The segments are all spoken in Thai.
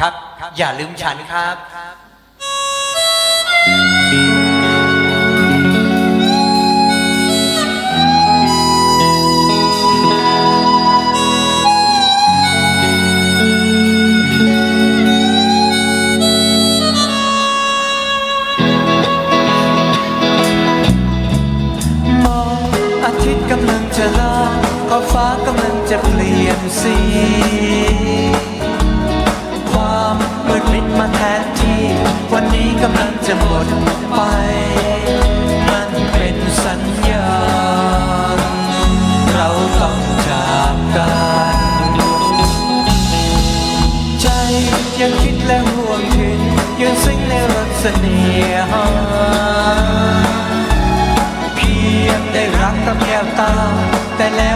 ครับ อย่าลืมฉันครับมองอาทิตย์กำลังจะลาก็ฟ้ากำลังจะเปลี่ยนสี ซึ้งในรสเสน่หาเพียงได้รักกับแก้วตาแต่แล้ว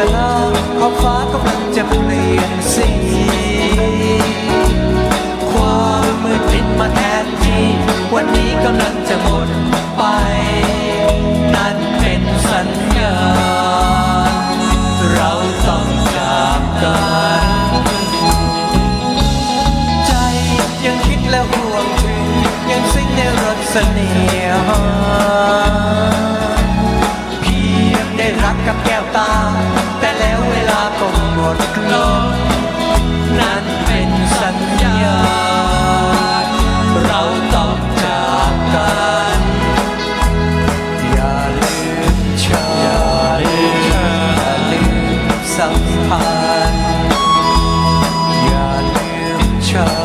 จะลาขอบฟ้ากำลังจะเปลี่ยนสีความมืดมิดมาแทนที่ วันนี้กำลังจะหมดไป นั่นเป็นสัญญาณเราต้องจากกันใจยังคิดและห่วงถึงยังซึ้งในรสเสน่ห ดลงนั่นเป็นสัญญาณเราต้องจากกันอย่าลืมฉันอย่าลืมสัมพันธ์อย่าลืมฉัน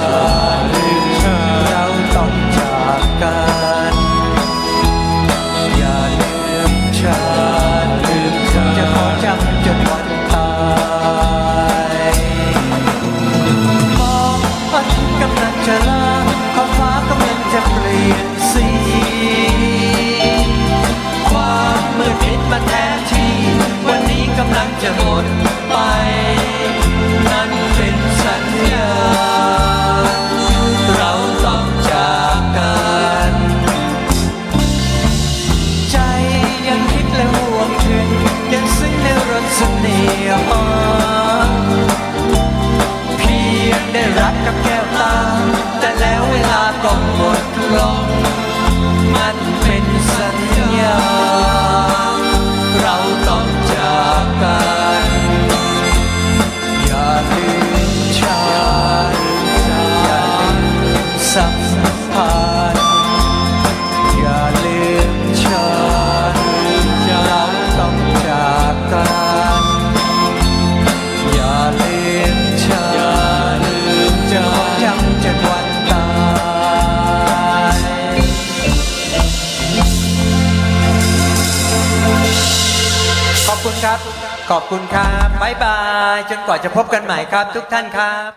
จะลาขอฟ้ากำลังจะเปลี่ยนสี ความมืดมิดมาแทนที่ วันนี้กำลังจะหมดไป ต้องจากกันอย่าลืมฉันอย่าลืมสัม คุณครับ ขอบคุณครับบ๊ายบาย จนกว่าจะพบกันใหม่ครับทุกท่านครับ